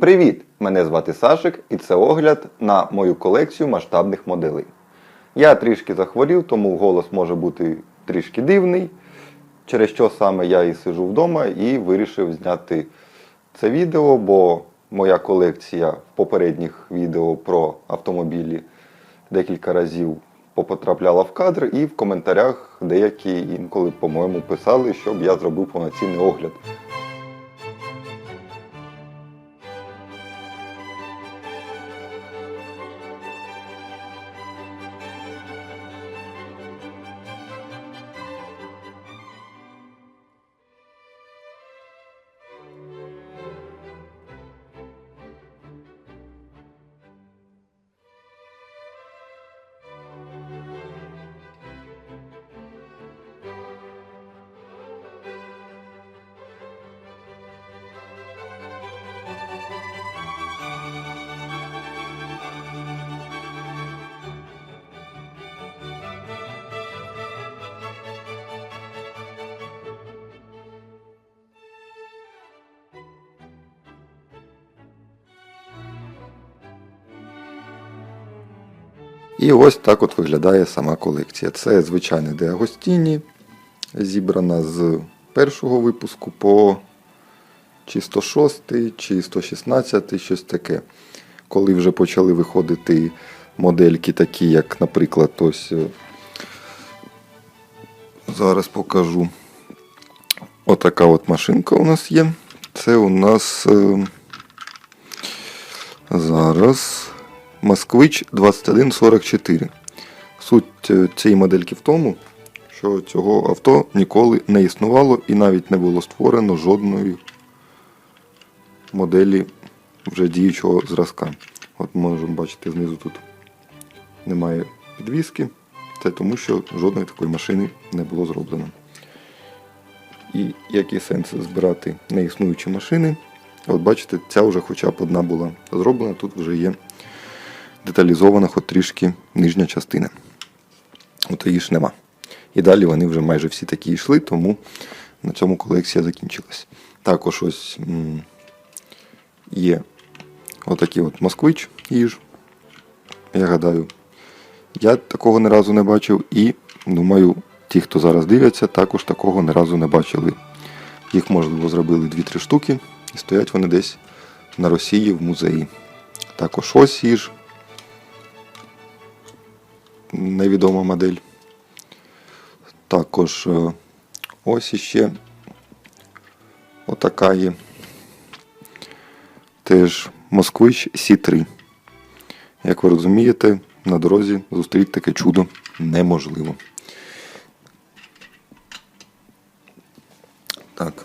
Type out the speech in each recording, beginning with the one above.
привіт! Мене звати Сашик і це огляд на мою колекцію масштабних моделей. Я трішки захворів, тому голос може бути трішки дивний, через що саме я і сижу вдома і вирішив зняти це відео, бо моя колекція в попередніх відео про автомобілі декілька разів попотрапляла в кадр, і в коментарях деякі інколи, по-моєму, писали, щоб я зробив повноцінний огляд. І ось так от виглядає сама колекція. Це звичайне Де Агостіні, зібрана з першого випуску по чи 106, чи 116, щось таке. Коли вже почали виходити модельки, такі, як, наприклад, ось е, зараз покажу. Отака от машинка у нас є. Це у нас е, зараз Москвич 2144. Суть е, цієї модельки в тому, що цього авто ніколи не існувало і навіть не було створено жодної моделі вже діючого зразка. От можемо бачити знизу тут немає підвіски. Це тому, що жодної такої машини не було зроблено. І який сенс збирати неіснуючі машини? От бачите, ця вже хоча б одна була зроблена, тут вже є деталізована хоч трішки нижня частина. От її ж нема. І далі вони вже майже всі такі йшли, тому на цьому колекція закінчилась. Також ось є отакий от москвич їж. Я гадаю, я такого ні разу не бачив і думаю, ті, хто зараз дивляться, також такого ні разу не бачили. Їх, можливо, зробили 2-3 штуки і стоять вони десь на Росії в музеї. Також ось їж. Невідома модель. Також е, ось іще отака є. Теж Москвич Сі3. Як ви розумієте, на дорозі зустріти таке чудо неможливо. Так.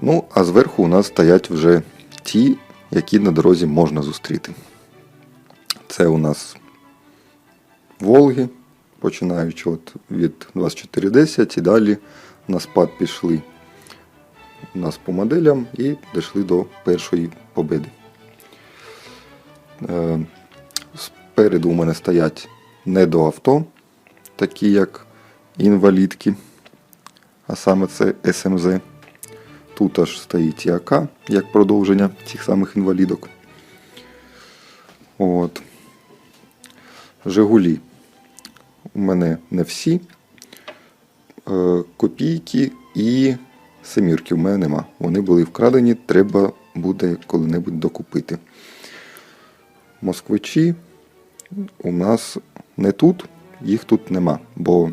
Ну, а зверху у нас стоять вже ті, які на дорозі можна зустріти. Це у нас Волги, починаючи от від 2410 і далі на спад пішли у нас по моделям і дійшли до першої победи. Е, Спереду у мене стоять не до авто, такі як інвалідки, а саме це СМЗ. Тут аж стоїть ЯК, як продовження цих самих інвалідок. От. Жигулі у мене не всі. Е, Копійки і семірки у мене нема. Вони були вкрадені, треба буде коли-небудь докупити. Москвичі у нас не тут, їх тут нема. Бо,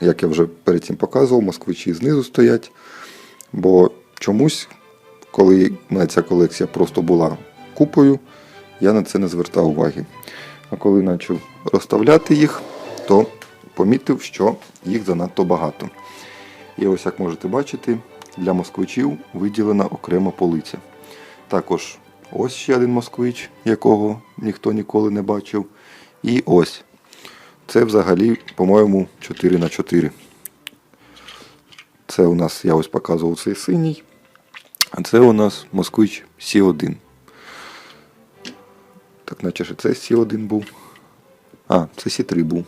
як я вже перед цим показував, москвичі знизу стоять. Бо чомусь, коли мене ця колекція просто була купою, я на це не звертав уваги. А коли почав розставляти їх, то помітив, що їх занадто багато. І ось, як можете бачити, для москвичів виділена окрема полиця. Також ось ще один москвич, якого ніхто ніколи не бачив. І ось. Це взагалі, по-моєму, 4 на 4 Це у нас, я ось показував цей синій. А це у нас москвич Сі1. Так, наче ж це Сі1 був. А, це Сі3 був.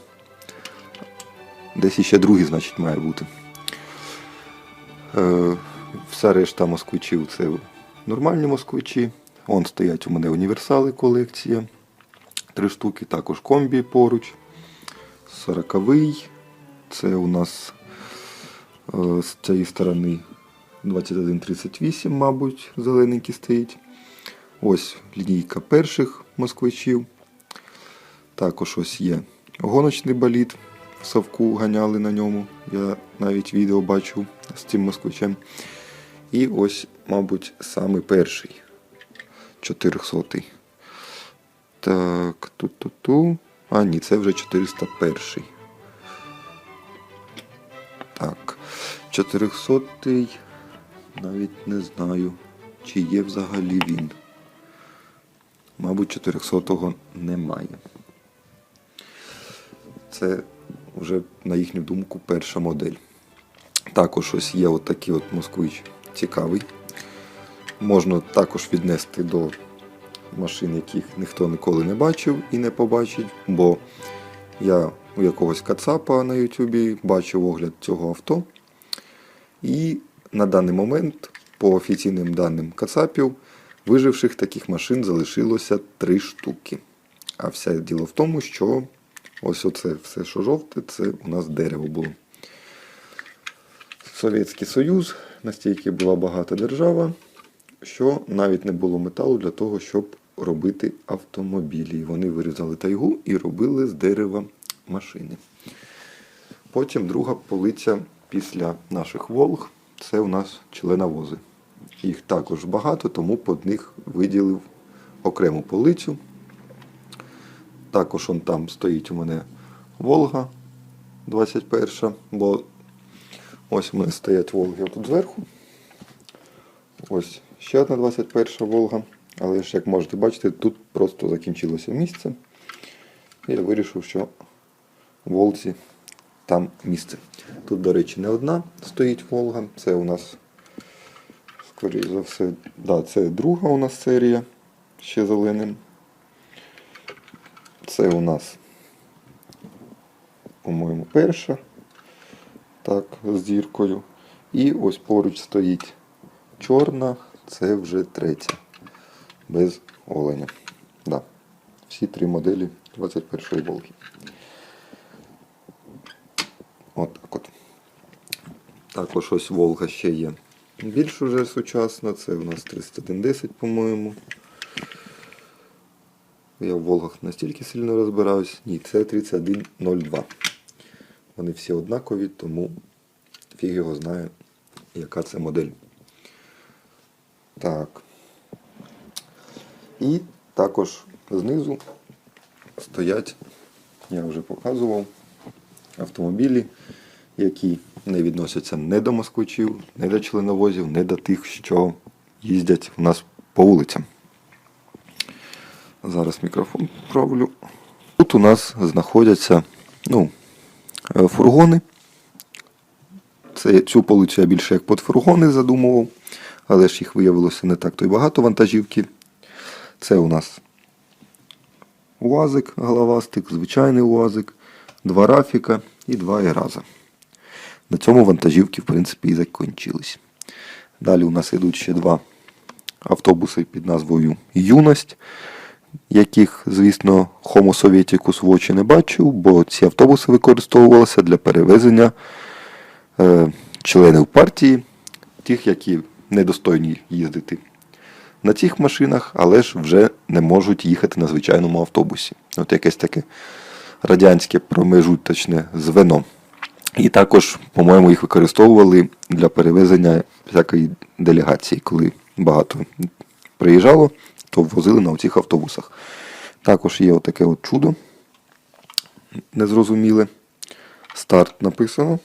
Десь іще другий, значить, має бути. Е, вся решта москвичів це нормальні москвичі. Вон стоять у мене універсали колекція. Три штуки, також комбі поруч. Сороковий. Це у нас е, з цієї сторони 2138, мабуть, зелененький стоїть. Ось лінійка перших москвичів. Також ось є гоночний болід. Савку ганяли на ньому. Я навіть відео бачив з цим москвичем. І ось, мабуть, саме перший 400. Так, ту-ту-ту. А, ні, це вже 401. Так. 400 навіть не знаю, чи є взагалі він. Мабуть, 400-го немає. Це вже, на їхню думку, перша модель. Також ось є отакий от москвич цікавий. Можна також віднести до машин, яких ніхто ніколи не бачив і не побачить, бо я у якогось кацапа на Ютубі бачив огляд цього авто. І на даний момент, по офіційним даним кацапів, виживших таких машин залишилося три штуки. А все діло в тому, що ось оце все, що жовте, це у нас дерево було. Совєтський Союз, настільки була багата держава, що навіть не було металу для того, щоб робити автомобілі. Вони вирізали тайгу і робили з дерева машини. Потім друга полиця після наших Волг це у нас членовози. Їх також багато, тому під них виділив окрему полицю. Також он там стоїть у мене Волга 21, бо ось у мене стоять Волги тут зверху. Ось ще одна 21 Волга. Але ж, як можете бачити, тут просто закінчилося місце. І я вирішив, що в Волзі там місце. Тут, до речі, не одна стоїть Волга. Це у нас, скоріш за все, да, це друга у нас серія ще зеленим. Це у нас, по-моєму, перша. Так, з діркою. І ось поруч стоїть чорна, це вже третя. Без оленя. Да. Всі три моделі 21-ї Волги. От так от. Також ось Волга ще є. Більш уже сучасна, це у нас 3110, по-моєму. Я в Волгах настільки сильно розбираюсь. Ні, це 3102. Вони всі однакові, тому фіг його знає, яка це модель. Так. І також знизу стоять, я вже показував, автомобілі, які не відносяться не до москвичів, не до членовозів, не до тих, що їздять у нас по вулицям. Зараз мікрофон правлю. Тут у нас знаходяться ну, е, фургони. Це, цю полицю я більше як під фургони задумував, але ж їх виявилося не так то й багато вантажівки. Це у нас УАЗик, головастик, звичайний УАЗик, два рафіка і два ераза. На цьому вантажівки, в принципі, і закінчились. Далі у нас йдуть ще два автобуси під назвою Юність, яких, звісно, Homo Sovieticus в очі не бачив, бо ці автобуси використовувалися для перевезення е, членів партії, тих, які недостойні їздити на цих машинах, але ж вже не можуть їхати на звичайному автобусі. От якесь таке радянське промежуточне звено. І також, по-моєму, їх використовували для перевезення всякої делегації, коли багато приїжджало, то возили на цих автобусах. Також є отаке от чудо незрозуміле. Старт написано.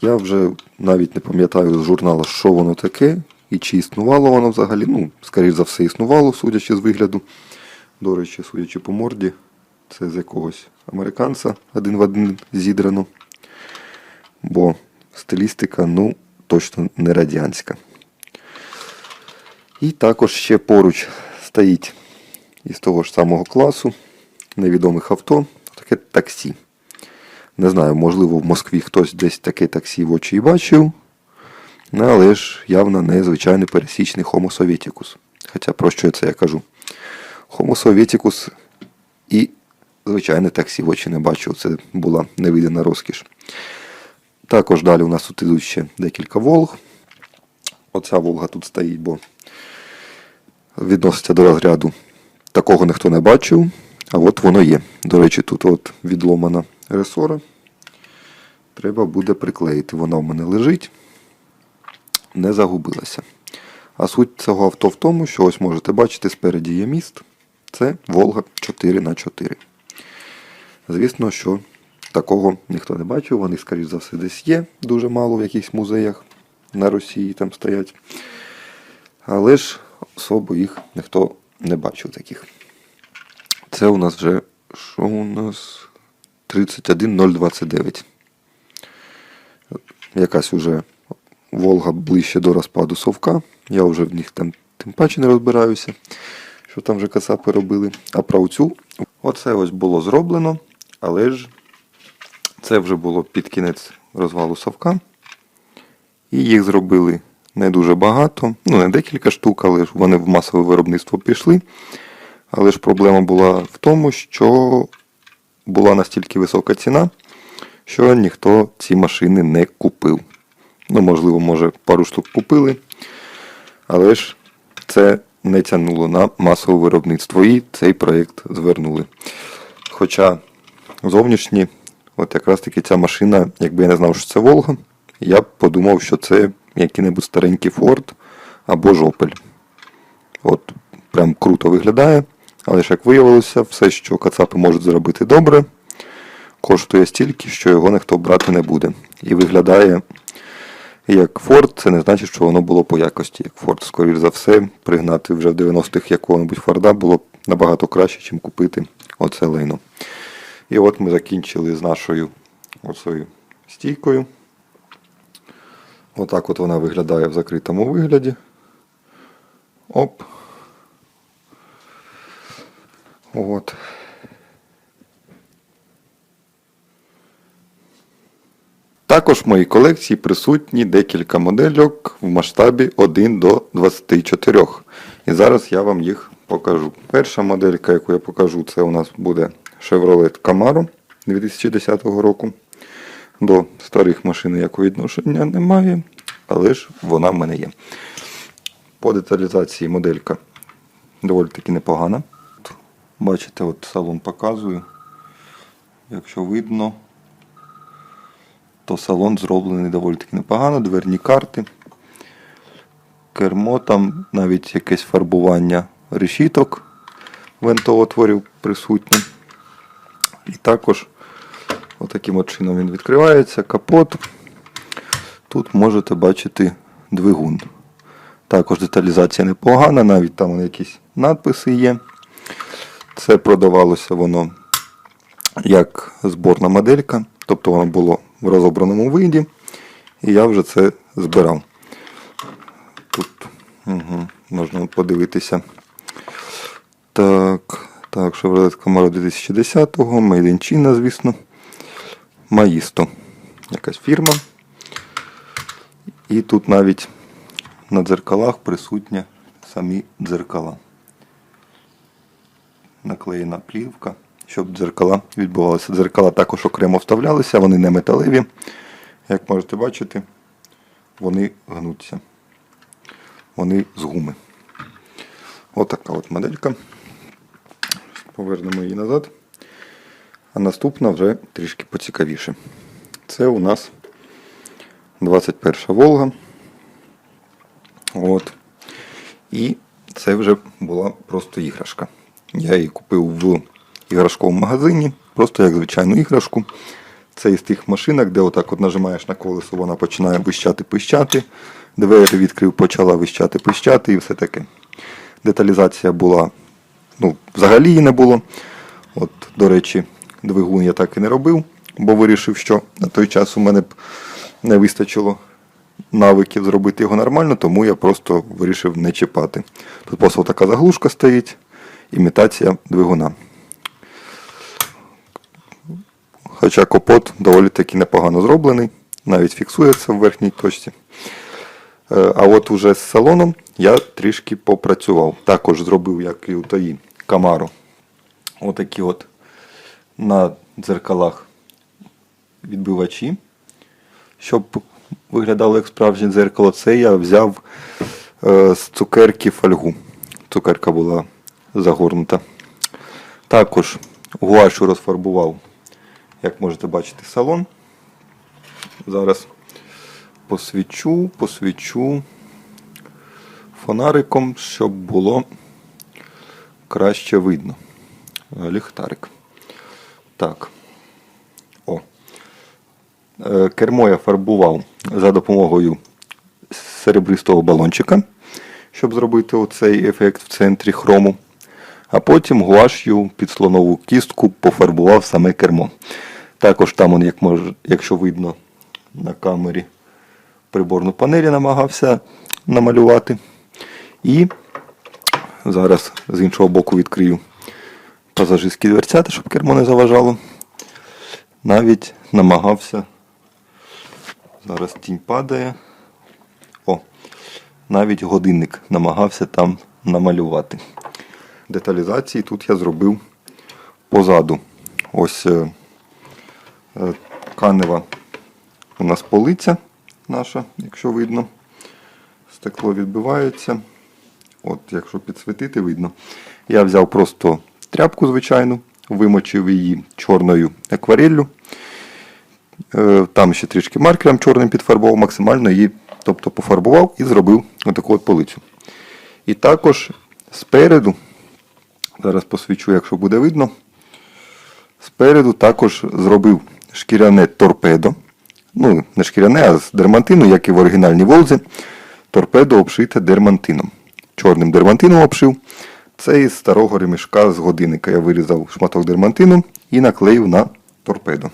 Я вже навіть не пам'ятаю з журналу, що воно таке, і чи існувало воно взагалі. Ну, скоріш за все, існувало, судячи з вигляду. До речі, судячи по морді, це з якогось американця один в один зідрано. Бо стилістика, ну, точно не радянська. І також ще поруч стоїть із того ж самого класу невідомих авто, таке таксі. Не знаю, можливо, в Москві хтось десь таке таксі в очі і бачив. Але ж явно не звичайний пересічний Homo Sovieticus. Хоча про що це я кажу? Homo Sovieticus і звичайне таксі в очі не бачив. Це була невидана розкіш. Також далі у нас тут ідуть ще декілька Волг. Оця Волга тут стоїть, бо відноситься до розряду. Такого ніхто не бачив, а от воно є. До речі, тут от відломана ресора. Треба буде приклеїти. Вона в мене лежить, не загубилася. А суть цього авто в тому, що ось можете бачити, спереді є міст. Це Волга 4х4. Звісно, що такого ніхто не бачив. Вони, скоріш за все, десь є дуже мало в якихось музеях на Росії там стоять. Але ж особо їх ніхто не бачив таких. Це у нас вже що у нас 31029. Якась уже Волга ближче до розпаду совка. Я вже в них там тим паче не розбираюся, що там вже кацапи робили. А про цю оце ось було зроблено, але ж це вже було під кінець розвалу совка. І їх зробили не дуже багато, ну не декілька штук, але ж вони в масове виробництво пішли. Але ж проблема була в тому, що була настільки висока ціна, що ніхто ці машини не купив. Ну, можливо, може, пару штук купили, але ж це не тягнуло на масове виробництво і цей проєкт звернули. Хоча зовнішні, от якраз таки ця машина, якби я не знав, що це Волга, я б подумав, що це який-небудь старенький Форд або Жопель. От прям круто виглядає. Але ж як виявилося, все, що кацапи можуть зробити добре, коштує стільки, що його ніхто брати не буде. І виглядає як Форд, це не значить, що воно було по якості. Як Форд, скоріш за все, пригнати вже в 90-х якого-небудь Форда було б набагато краще, ніж купити оце лейно. І от ми закінчили з нашою оцею стійкою. Отак от вона виглядає в закритому вигляді. Оп. От. Також в моїй колекції присутні декілька модельок в масштабі 1 до 24. І зараз я вам їх покажу. Перша моделька, яку я покажу, це у нас буде Chevrolet Camaro 2010 року. До старих машин ніякого відношення немає, але ж вона в мене є. По деталізації моделька доволі таки непогана. Бачите, от салон показую. Якщо видно, то салон зроблений доволі таки непогано, дверні карти. Кермо там навіть якесь фарбування решіток вентоотворів присутнє. І також отаким от чином він відкривається, капот. Тут можете бачити двигун. Також деталізація непогана, навіть там якісь надписи є. Це продавалося воно як зборна моделька, тобто воно було в розобраному виді. І я вже це збирав. Тут угу, можна подивитися. Так, так, Chevrolet Camaro 2010-го, Made in China, звісно. Маїсто. Якась фірма. І тут навіть на дзеркалах присутні самі дзеркала наклеєна плівка, щоб дзеркала відбувалися. Дзеркала також окремо вставлялися, вони не металеві. Як можете бачити, вони гнуться. Вони з гуми. Отака от моделька. Повернемо її назад. А наступна вже трішки поцікавіше. Це у нас 21 Волга. От. І це вже була просто іграшка. Я її купив в іграшковому магазині, просто як звичайну іграшку. Це із тих машинок, де отак от нажимаєш на колесо, вона починає вищати пищати. Двері відкрив, почала вищати пищати і все таке. Деталізація була, ну, взагалі її не було. От, до речі, двигун я так і не робив, бо вирішив, що на той час у мене б не вистачило навиків зробити його нормально, тому я просто вирішив не чіпати. Тут просто така заглушка стоїть, імітація двигуна. Хоча капот доволі таки непогано зроблений, навіть фіксується в верхній точці. Е, А от уже з салоном я трішки попрацював. Також зробив, як і у тої Камаро. Отакі от на дзеркалах відбивачі. Щоб виглядало як справжнє дзеркало, це я взяв е, з цукерки фольгу. Цукерка була загорнута. Також гуашу розфарбував, як можете бачити, салон. Зараз посвічу, посвічу фонариком, щоб було краще видно. Ліхтарик. Так. О. Е, Кермо я фарбував за допомогою серебристого балончика, щоб зробити оцей ефект в центрі хрому. А потім гуаш'ю під слонову кістку пофарбував саме кермо. Також там, як може, якщо видно на камері, приборну панелі намагався намалювати. І зараз з іншого боку відкрию пасажирські дверцята, щоб кермо не заважало. Навіть намагався. Зараз тінь падає. О, навіть годинник намагався там намалювати. Деталізації тут я зробив позаду. Ось е, е, тканева у нас полиця наша, якщо видно. Стекло відбивається. От, якщо підсвітити, видно. Я взяв просто тряпку звичайну, вимочив її чорною аквареллю. Е, Там ще трішки маркером чорним підфарбував, максимально її тобто, пофарбував і зробив отаку от полицю. І також спереду, зараз посвічу, якщо буде видно, спереду також зробив шкіряне торпедо. Ну, не шкіряне, а з дермантину, як і в оригінальній Волзі. Торпедо обшите дермантином. Чорним дермантином обшив. Це із старого ремішка з годинника. Я вирізав шматок дермантину і наклеїв на торпедо.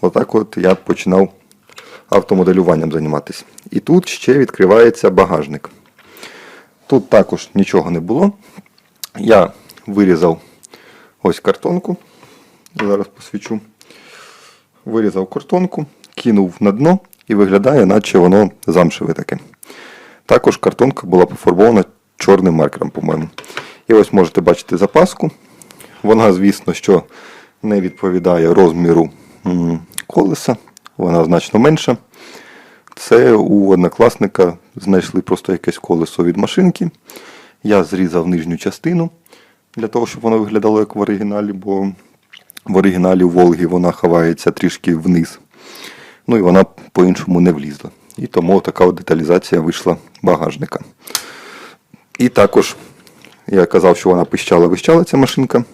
Отак от я починав автомоделюванням займатися. І тут ще відкривається багажник. Тут також нічого не було. Я вирізав ось картонку. Зараз посвічу. Вирізав картонку, кинув на дно і виглядає, наче воно замшеве таке. Також картонка була пофарбована чорним маркером, по-моєму. І ось можете бачити запаску. Вона, звісно, що не відповідає розміру колеса, вона значно менша. Це у однокласника знайшли просто якесь колесо від машинки. Я зрізав нижню частину для того, щоб воно виглядало як в оригіналі, бо в оригіналі у Волги вона ховається трішки вниз. Ну і вона по-іншому не влізла. І тому така деталізація вийшла багажника. І також я казав, що вона пищала, вищала ця машинка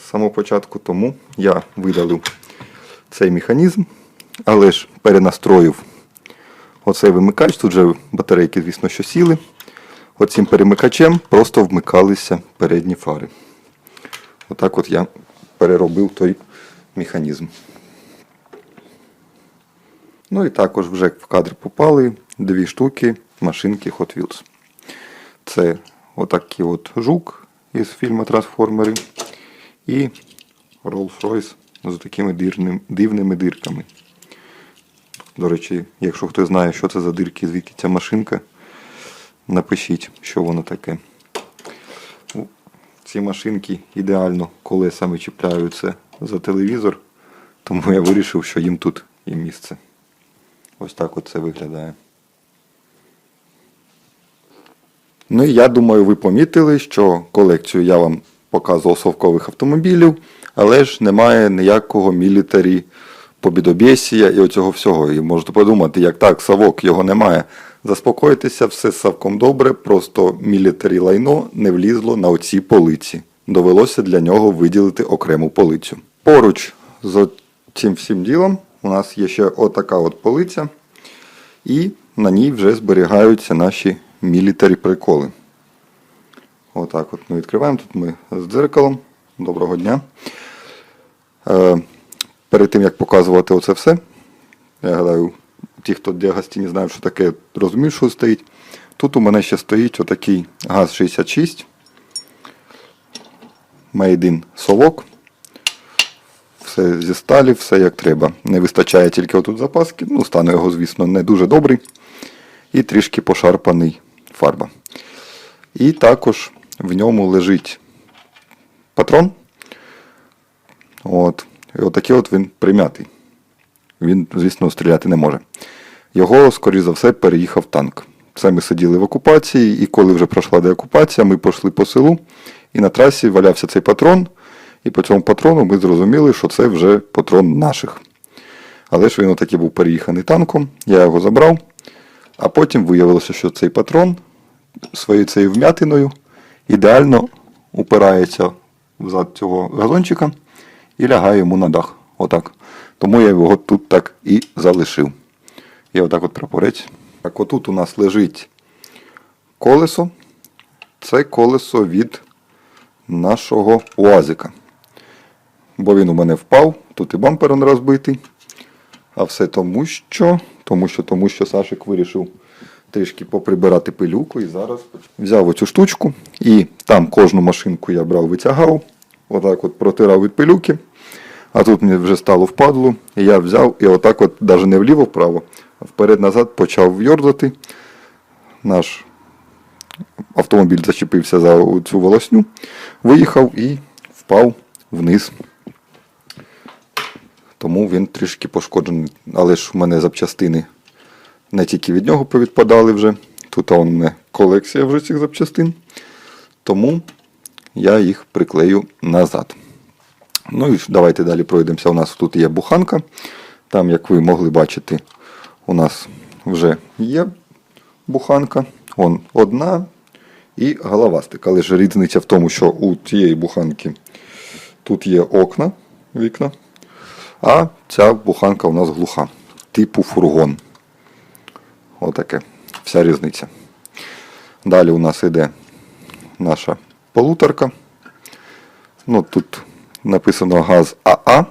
з самого початку, тому я видалив цей механізм, але ж перенастроїв оцей вимикач. Тут же батарейки, звісно, що сіли. Оцим перемикачем просто вмикалися передні фари. Отак от я переробив той механізм. Ну і також вже в кадр попали дві штуки машинки Hot Wheels. Це отакий от жук із фільму Трансформери і Rolls-Royce з такими дирним, дивними дирками. До речі, якщо хтось знає, що це за дирки, звідки ця машинка, напишіть, що воно таке. Ці машинки ідеально колесами чіпляються за телевізор, тому я вирішив, що їм тут є місце. Ось так це виглядає. Ну і я думаю, ви помітили, що колекцію я вам показував совкових автомобілів, але ж немає ніякого мілітарі побідобєсія і оцього всього. І можете подумати, як так, Савок його немає. Заспокойтеся, все з Савком добре, просто мілітарі лайно не влізло на оці полиці. Довелося для нього виділити окрему полицю. Поруч з цим всім ділом у нас є ще отака от полиця, і на ній вже зберігаються наші мілітарі приколи. Отак от ми відкриваємо. Тут ми з дзеркалом. Доброго дня. Е, перед тим як показувати оце все, я гадаю, ті, хто Діагастіні знають, що таке, розуміють, що стоїть. Тут у мене ще стоїть отакий ГАЗ-66. Made in совок. Все зі сталі, все як треба. Не вистачає тільки отут запаски. Ну, стан його, звісно, не дуже добрий. і трішки пошарпаний фарба. І також в ньому лежить патрон. От. І отакий от він прим'ятий. Він, звісно, стріляти не може. Його, скоріш за все, переїхав танк. Це ми сиділи в окупації, і коли вже пройшла деокупація, ми пішли по селу, і на трасі валявся цей патрон. І по цьому патрону ми зрозуміли, що це вже патрон наших. Але ж він отакий був переїханий танком, я його забрав, а потім виявилося, що цей патрон своєю цією вмятиною ідеально упирається взад цього газончика і лягає йому на дах. Отак. Тому я його тут так і залишив. І отак от прапорець. Так, отут у нас лежить колесо. Це колесо від нашого УАЗика. Бо він у мене впав, тут і бампер розбитий. А все тому, що, тому що, тому що Сашик вирішив трішки поприбирати пилюку і зараз взяв оцю штучку і там кожну машинку я брав, витягав, отак от протирав від пилюки. А тут мені вже стало впадло, і я взяв і отак от, навіть не вліво-вправо, а вперед-назад почав вйордати. Наш автомобіль зачепився за цю волосню, виїхав і впав вниз. Тому він трішки пошкоджений. Але ж у мене запчастини не тільки від нього повідпадали вже. Тут у мене колекція вже цих запчастин. Тому я їх приклею назад. Ну і давайте далі пройдемося. У нас тут є буханка. Там, як ви могли бачити, у нас вже є буханка. Вон одна і головастик. Але ж різниця в тому, що у цієї буханки тут є окна, вікна, а ця буханка у нас глуха, типу фургон. Отаке. Вся різниця. Далі у нас йде наша полуторка. Ну, тут написано газ АА,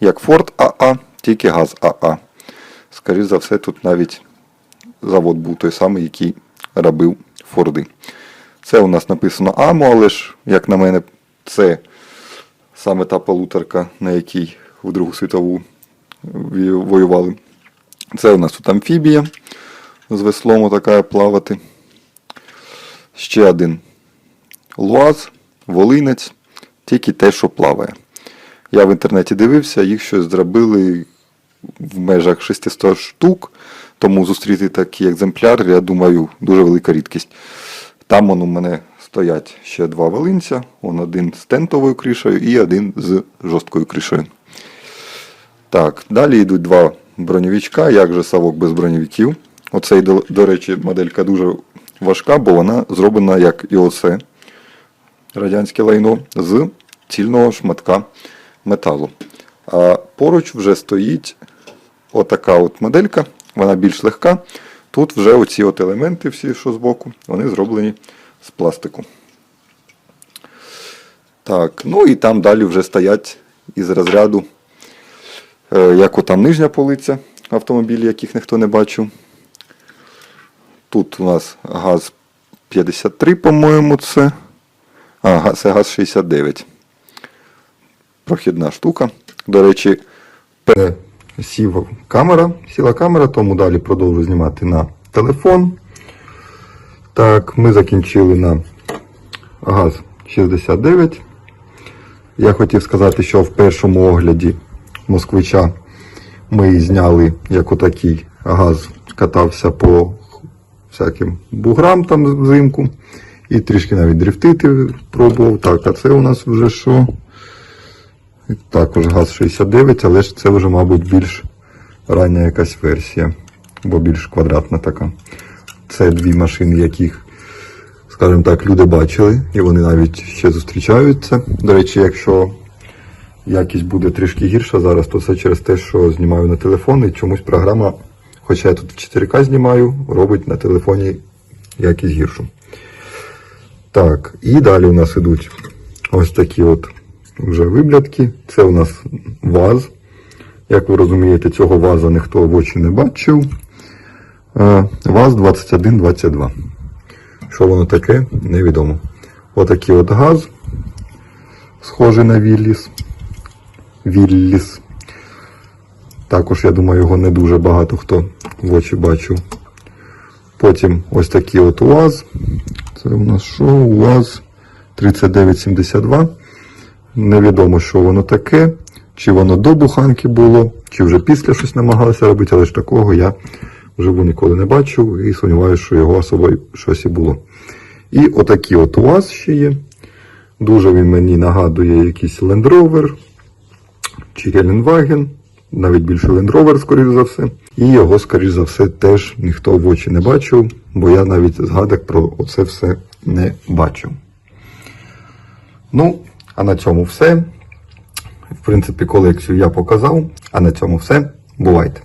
як Форд АА, тільки газ АА. Скоріше за все, тут навіть завод був той самий, який робив Форди. Це у нас написано АМО, але ж, як на мене, це саме та полуторка, на якій в Другу світову воювали. Це у нас тут амфібія з веслом така плавати. Ще один луаз, волинець, тільки те, що плаває. Я в інтернеті дивився, їх щось зробили в межах 600 штук, тому зустріти такий екземпляр, я думаю, дуже велика рідкість. Там он у мене стоять ще два волинця, он один з тентовою кришею і один з жорсткою кришею. Так, далі йдуть два броньовичка, як же совок без броньовиків. Оцей, до, до речі, моделька дуже важка, бо вона зроблена як і оце радянське лайно з цільного шматка металу. А поруч вже стоїть отака от моделька, вона більш легка. Тут вже оці от елементи, всі, що збоку, вони зроблені з пластику. Так, ну і там далі вже стоять із розряду, е, як отам нижня полиця автомобілів, яких ніхто не бачив. Тут у нас газ 53, по-моєму, це. А, це газ 69. Прохідна штука. До речі, пе- сів камера, сіла камера, тому далі продовжу знімати на телефон. Так, ми закінчили на газ 69. Я хотів сказати, що в першому огляді москвича ми зняли, як отакий газ катався по всяким буграм там взимку. І трішки навіть дрифтити пробував. Так, а це у нас вже що? Також газ 69, але ж це вже, мабуть, більш рання якась версія, бо більш квадратна така. Це дві машини, яких, скажімо так, люди бачили, і вони навіть ще зустрічаються. До речі, якщо якість буде трішки гірша зараз, то це через те, що знімаю на телефон, і чомусь програма, хоча я тут в 4К знімаю, робить на телефоні якість гіршу. Так, і далі у нас ідуть ось такі от вже виблядки. Це у нас ваз. Як ви розумієте, цього ваза ніхто в очі не бачив. Е, ВАЗ 2122. Що воно таке, невідомо. Отакий от газ, схожий на Вілліс. Вілліс. Також, я думаю, його не дуже багато хто в очі бачив. Потім ось такий от УАЗ. Це у нас що? УАЗ 3972. Невідомо, що воно таке, чи воно до буханки було, чи вже після щось намагалися робити, але ж такого я вживу ніколи не бачив і сумніваюся, що його особою щось і було. І отакий от УАЗ ще є. Дуже він мені нагадує якийсь Land Rover чи Геленваген, навіть більше Land скоріш за все. І його, скоріш за все, теж ніхто в очі не бачив, бо я навіть згадок про це все не бачив. Ну, а на цьому все. В принципі, колекцію я показав. А на цьому все. Бувайте!